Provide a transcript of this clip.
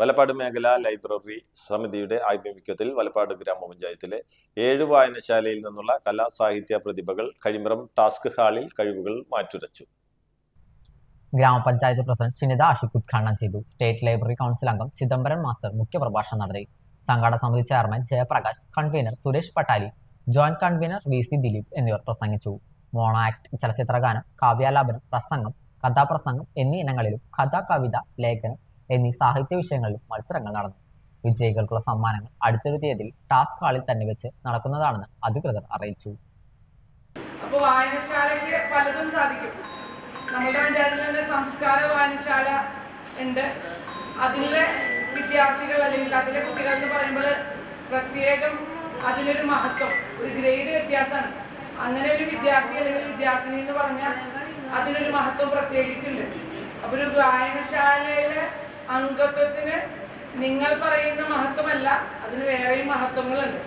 വലപ്പാട് മേഖല ലൈബ്രറി സമിതിയുടെ ആഭിമുഖ്യത്തിൽ വലപ്പാട് ഗ്രാമപഞ്ചായത്തിലെ ഏഴ് വായനശാലയിൽ നിന്നുള്ള കലാ സാഹിത്യ പ്രതിഭകൾ കഴിമ്പ്രം ടാസ്ക് ഹാളിൽ കഴിവുകൾ മാറ്റുരച്ചു. ഗ്രാമപഞ്ചായത്ത് പ്രസിഡന്റ് ഷിനിത ആഷിഖ് ഉദ്ഘാടനം ചെയ്തു. സ്റ്റേറ്റ് ലൈബ്രറി കൗൺസിൽ അംഗം ചിദംബരൻ മാസ്റ്റർ മുഖ്യപ്രഭാഷണം നടത്തി. സംഘാടക സമിതി chairman Jayaprakash convener Suresh Pattali joint convener V C Dileep എന്നിവർ പ്രസംഗിച്ചു. മോണോ ആക്ട് ചലച്ചിത്രഗാനം കാവ്യാലാപനം പ്രസംഗം കഥാപ്രസംഗം എന്നീ ഇനങ്ങളിലും കഥ കവിത ലേഖനം എന്നീ സാഹിത്യ വിഷയങ്ങളിൽ മത്സരങ്ങൾ നടന്നു. വിജയികൾക്കുള്ള സമ്മാനങ്ങൾ അടുത്തൊരു തീയതിയിൽ ടാസ്ക് ഹാളിൽ തന്നെ വെച്ച് നടക്കുന്നതാണെന്ന് അധികൃതർ അറിയിച്ചു. അപ്പോൾ വായനശാലയ്ക്ക് പലതും സാധിക്കും. നമ്മുടെ പഞ്ചായത്തിൽ തന്നെ സംസ്കാര വായനശാല ഉണ്ട്. അതിലെ വിദ്യാർത്ഥികൾ അല്ലെങ്കിൽ അതിലെ കുട്ടികൾ എന്ന് പറയുമ്പോൾ പ്രത്യേകം അതിനൊരു മഹത്വം ഒരു ഗ്രേഡ് വ്യത്യാസമാണ്. അങ്ങനെ ഒരു വിദ്യാർത്ഥി അല്ലെങ്കിൽ വിദ്യാർത്ഥിനി എന്ന് പറഞ്ഞാൽ അതിനൊരു മഹത്വം പ്രത്യേകിച്ചുണ്ട്. അപ്പോൾ ഒരു വായനശാലയിലെ അംഗത്വത്തിന് നിങ്ങൾ പറയുന്ന മഹത്വമല്ല അതിന് വേറെയും മഹത്വങ്ങളുണ്ട്.